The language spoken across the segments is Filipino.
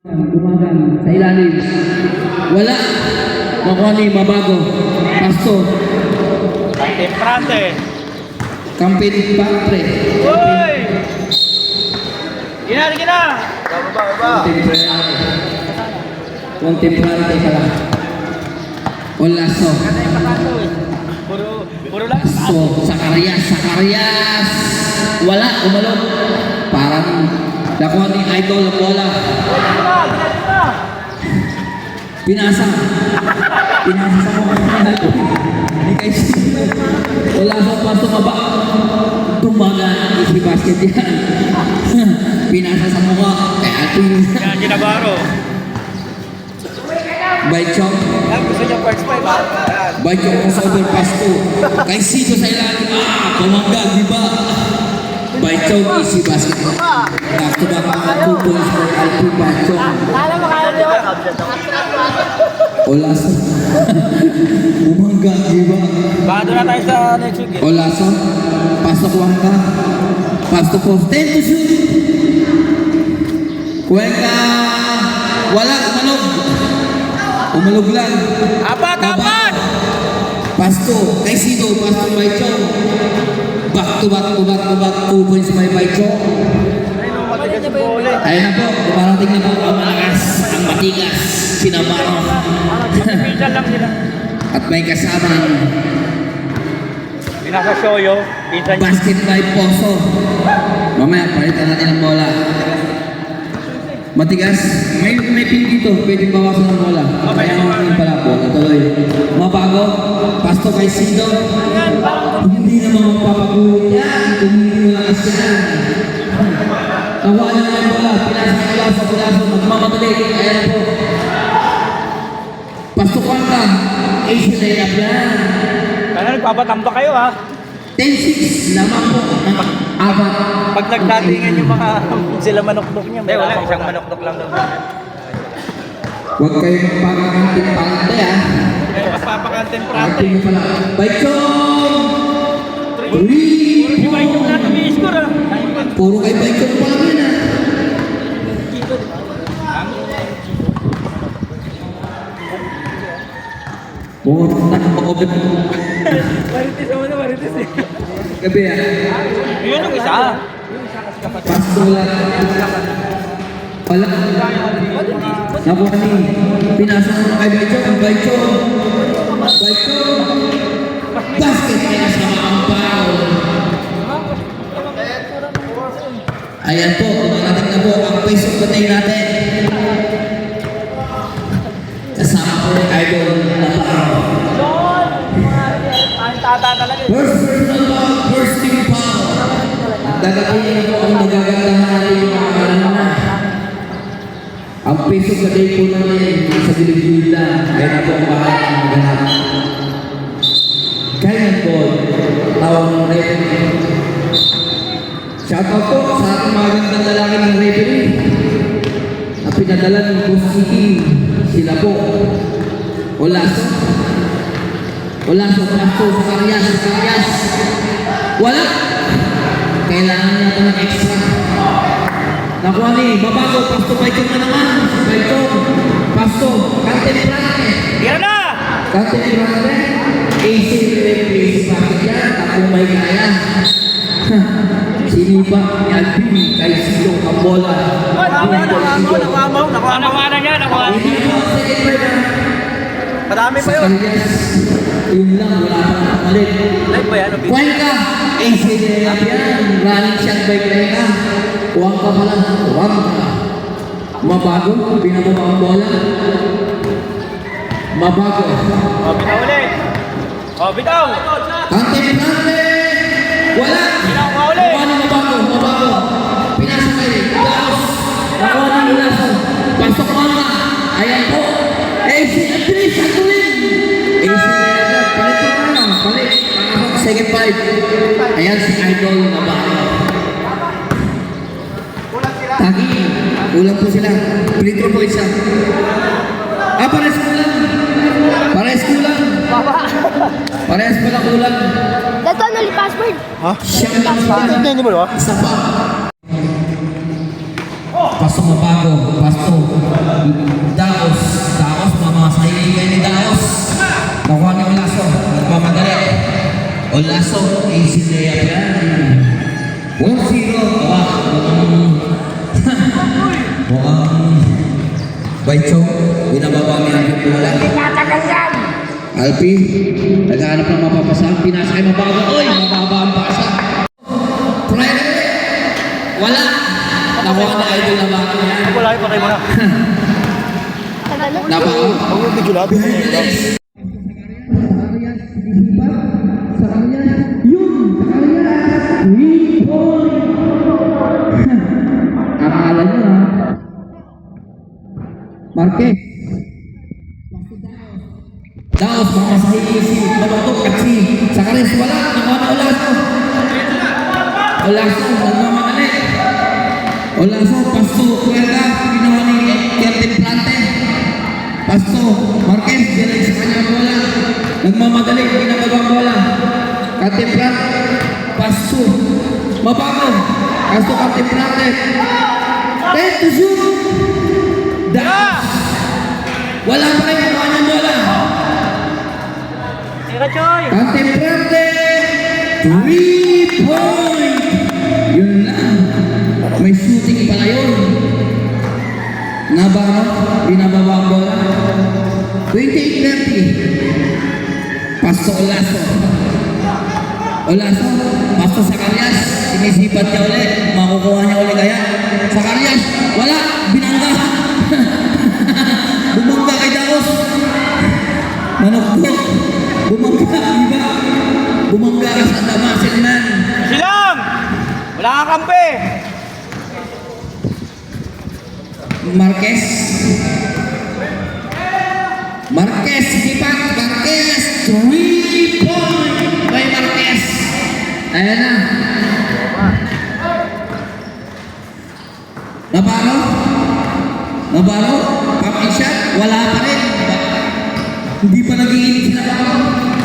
Dumagan sa ilalim. Wala. Nakuha ni Mabago. Pasto. Temprante. Kampin Patre. Uy! Gina, gina! Baba, baba. Contemporary. Contemporary pala. Olaso. Puro, puro lang. Pasto. Sakarias. Sakarias. Wala. Umalo. Parang nakuha ni Idol ang bola. Pinasa. Pinasa sa mga Hindi kayo Wala sa pasto maba. Tumaga ang isi basket yan. Pinasa sa mukha. Kaya ating Gina, ginabaro. by chong. Yan, gusto niya first five ha? By chong sa overpass ko. Kay Sito sa ilalim. Ah, tumangga, di ba? By chong isi basket. Back to back mga points for Alpi by chong. Olaso. Umangga, di ba? Baka doon na tayo sa next week eh. Olaso. Pasok Wangka. Pasok po. 10 to shoot. Cuenca. Wala. Umalog. Umalog lang. Apat, apat! Pasto. Kay Sido. Pasto by Chong. Back to back to back to back. 2 points by bole. Ayun na po. Dumarating na po ang malakas. Ang matigas. Sila. At may kasamang Pinasa Shoyo. Basket by Poso. Mamaya, palitan natin ang bola. Matigas. May may pin dito. Pwede bawasan ng bola. Kaya naman yung pala po. Natuloy. Mabago. Pasto kay Sido. Hindi naman magpapagulo yan. Tumingin na lang siya. Nakuha na nga yung bola. Pinasa Kulaso. Kulaso. Magmamadali. Kaya na po. Pasto Kwanta. Asian layup yan. Kaya nagpapatamba kayo ha. 10-6 lamang po ng apat. Pag nagdatingan yung mga sila manokdok niya. Hindi, wala. Isang manokdok lang daw. Huwag kayo magpakakanting-pante ah. Eh, mas papakantin Ate mo pala. Baichong! Ba yung lahat may score ah? Puro kay Baichong pa yun ah. Puro na mag-open. Marites naman na, marites eh. Gabi ah. Yun yung isa. Pasto lang. Wala. Nakuha ni. Pinasa mo kay Baichong. Baichong. Baichong. Basket kaya sa ang foul. Ayan po, dumarating na po ang face of the day natin. Kasama po yung idol na foul. Ang tata talaga personal Dadating na po ang nagagandahan natin yung mga alam na. Ang of the day po namin sa gilid-gilid lang. Kaya na po ang ng maganap. Kaya po, tawag ng referee. Shoutout po sa ating mga gandang lalaki ng referee na pinadala ng City. Sila po. Olaso. Olaso, Pasto, Sakarias, Sakarias. Wala. Kailangan natin ng extra. Nakuha ni Babago, Pasto, Baitong na naman. Baitong, Pasto, Kante Prate. Yan na! Kante Prate. AC Referee, bakit yan? Ako may kaya. Sinipa ni Alvin kay Silo ang bola. Nakamaw, nakamaw na niya, nakamaw. Hindi ang second ah. Marami pa yun. Yun lang, wala pa nang pamalit. Live ba yan? Cuenca, AC Layup yan. Running shot by Cuenca. Cuenca pala, Cuenca. Mabago, pinababa ang bola. Mabago. O, bitaw ulit. O, bitaw. Kante-kante! Wala! Bitaw ka ulit. Ni Mabago, Mabago. Pinasa kay Laos. Nakuha ni Laos. Pasok Cuenca. Ayan po. AC, Andres, Andulin. Second five. Ayan si Idol Nabago. Tagi, ulang po sila. Pilitro po isa. Ah, pares kulang. Pares kulang. Pares pala kulang. Dato ano li password? Siyam lang sila. Hindi mo ba? Isa pa. Pasok Olaso, AC eh, Lea Plan. 1-0. Wah, mukhang... mukhang... Baichong, binababa niya ang bola. Tinatagal yan! Alpi, naghahanap ng mapapasa. Pinasa ay mababa. Oy, mababa ang pasa. Friday, wala. Nakuha na idol na baka niya. Wala, patay mo na. Napaka. Huwag mo video labi. Kanya, yun, sa kanya. Marquez. Daos, mga sa hihisi, malutok kasi sa kares, wala, nakuha na Olaso. Olaso, nagmamakali. Olaso, pasto. Pasto, Marquez, direct sa kanya ang bola. Nagmamadali, ginagawang bola. Katiprat, Pasto, mabago. Pasto, Katiprate. Ten to shoot. Daos. Wala pa rin ang kanyang bola. Choy! Katiprate. Three point. Yun lang. May shooting pala yun. Nabago, binababa ang bola. 28-30. Pasto Olaso. Olaso, pasto sa Karyas. Sinisipat niya ulit. Makukuha niya ulit kaya. Sa Karyas, wala. Binangga. Bumangga kay Daos. Manokbo. Bumangga, iba. Bumangga ka sa Damasin man. Silang! Wala kang kampe! Marquez. Marquez, sipat. Marquez, three point by Marquez. Ayan na. Nabaro? Nabaro? Pump shot? Wala pa rin. Hindi pa nag-iinit si Nabaro.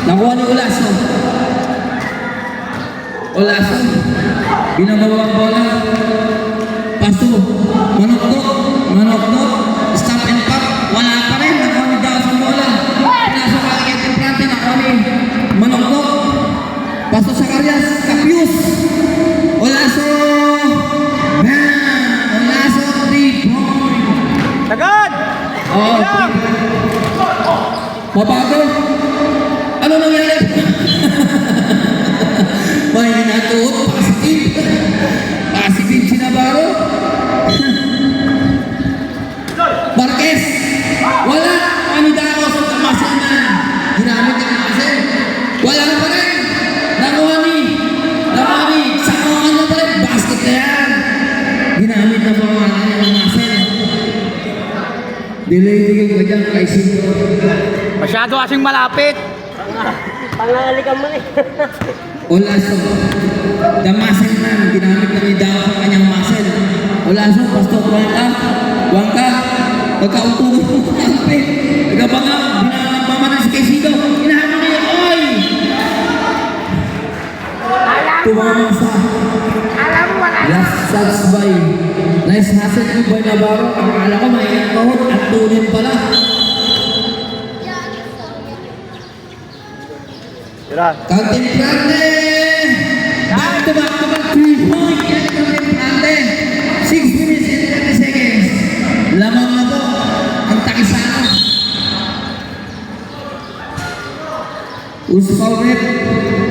Nakuha ni Olaso. Olaso. Binababa ang bola. Paso. Manokdok. Delay yung kanyang kay Sino. Masyado kasing malapit. Pangalikan mo eh. Olaso. The muscle man. Ginamit na ni Dao ang kanyang muscle. Olaso, pasto, wangka. Wangka. Nagkautungan mo kampi. Nagabanga. Binamamanan si Quezito. Hinahanap niya. Oy! Tumama sa last shots by nice hustle mo by Navarro. Akala ko may kahot at tunin pala. Tira. Contemplante! Back to back to back three point yan Contemplante. 6 minutes and 30 seconds. Lamang na ang takisano. Who's foul rep?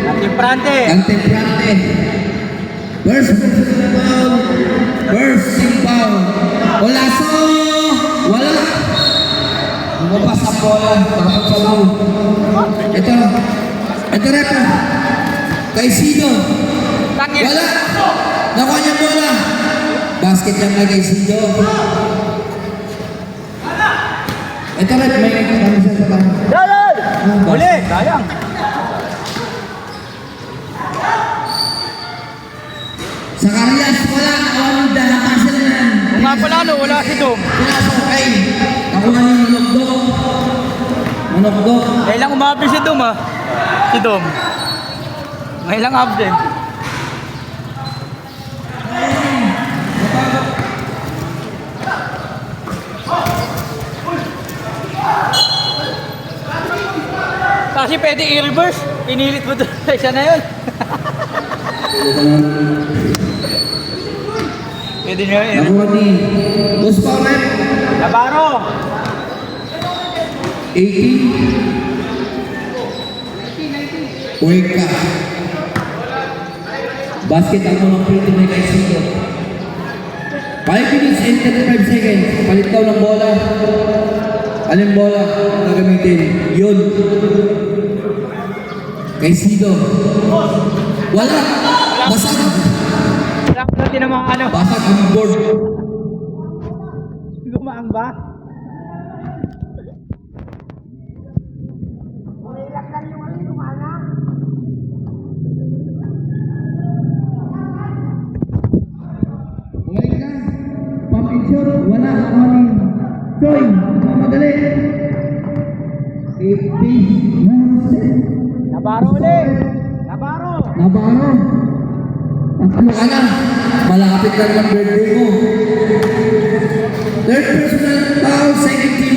Antiprante! Contemplante. First personal foul. First team foul. Olaso! Wala! Lumabas ang bola. Tapos sa low. Ito. Ito rep. Kay. Takip! Wala! Nakuha niya bola. Basket lang na kay Sido. Ito rep. May kami sa sa tayo. Dalan! Uli! Sayang! Sa Karyas, wala. Nakuha nga pala no, wala si Dom. Pinasok kay. Nakuha ni Manokdok. Manokdok. Ngayon lang umabli si Dom ah. Si Dom. Ngayon lang absent. Kasi pwede i-reverse. Pinilit mo doon. Isa na yun. Pwede nyo yun. Nakuha ni Paulet. Navarro! 80. Huweka. Basket ang mga prito may kaisiyo. 5 minutes and 35 seconds. Palit daw ng bola. Anong bola gagamitin? Yun. Kaisido. Wala. Basag. Ko natin ang mga ano. Basag ang board. Gumaang ba? Pang-insure. Wala. Kamalin. Choy. Mamadali. 80. Navarro ulit! Navarro! Nabarro. Ano ka? Malapit na naman birthday mo. Third personal foul, second team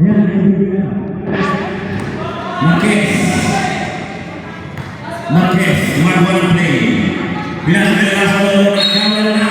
Ayan, tubig na. Marquez. Marquez, one one play. Bilang Velasco, nagkamala na